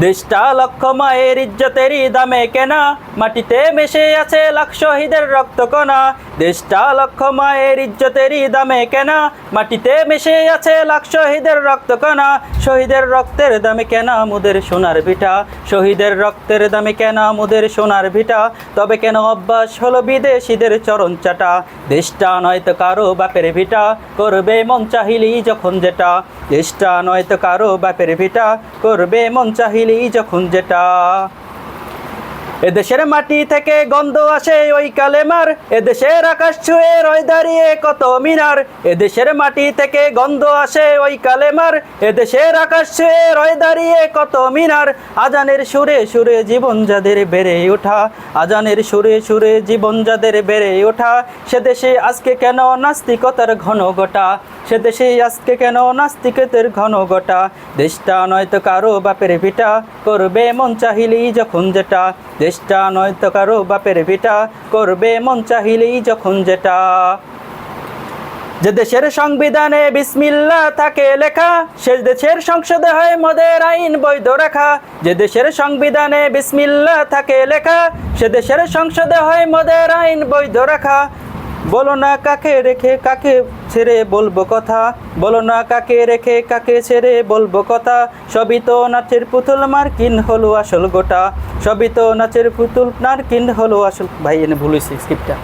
দেশটা লক্ষ মায়ের ইজ্জতেরই দামে কেনা, মাটিতে মেশে আছে লাখ শহীদের রক্তকণা। দেশটা লক্ষ মায়ের ইজ্জতেরই দামে কেনা, মাটিতে মেশে আছে লাখ শহীদের রক্তকণা। শহীদের রক্তের দামে কেনা মুদের সোনার ভিটা। শহীদের রক্তের দামে কেনা মুদের সোনার ভিটা। তবে কেন অভ্যাস হলো বিদেশিদের চরণ চাটা? দেশটা নয়তো কারও বাপের ভিটা। করবে মন চাহিলি যখন যেটা। দেশটা নয়তো কারও বাপের ভিটা। করবে মন চাহিলেই যখন যেটা এদেশের মাটি থেকে গন্ধ আসে ওই কালেমার। এদেশের আকাশ ছুঁয়ে রয় দাঁড়িয়ে কত মিনার। এদেশের মাটি থেকে গন্ধ আসে ওই কালেমার। এদেশের আকাশ ছুঁয়ে রয় দাঁড়িয়ে কত মিনার। আজানের সুরে সুরে জীবন যাদের বেড়ে ওঠা। আজানের সুরে সুরে জীবন যাদের বেড়ে ওঠা। সে দেশে আজকে কেন নাস্তিকতার ঘন গোটা সে দেশে আজকে কেন নাস্তিকতার ঘন গোটা দেশটা নয়তো কারও বাপের ভিটা। করবে মন চাহিলেই যখন যেটা। দেশটা নয়তো কারও বাপের ভিটা করবে মন চাহিলেই যখন যেটা। যে দেশের সংবিধানে বিসমিল্লা থাকে লেখা, সে দেশের সংসদে হয় মদের আইন বৈধ রাখা। যে দেশের সংবিধানে বিসমিল্লা থাকে লেখা, সে দেশের সংসদে হয় মদের আইন বৈধ রাখা। বলো না কাকে রেখে, কাকে ছেড়ে বলব কথা? বলো না কাকে রেখে, কাকে ছেড়ে বলব কথা? সবই তো নাচের পুতুল, মার্কিন হলো আসল গোটা। সবই তো নাচের পুতুল, নার্কিন হলো আসল ভাই, এনে ভুলেছি স্ক্রিপ্টটা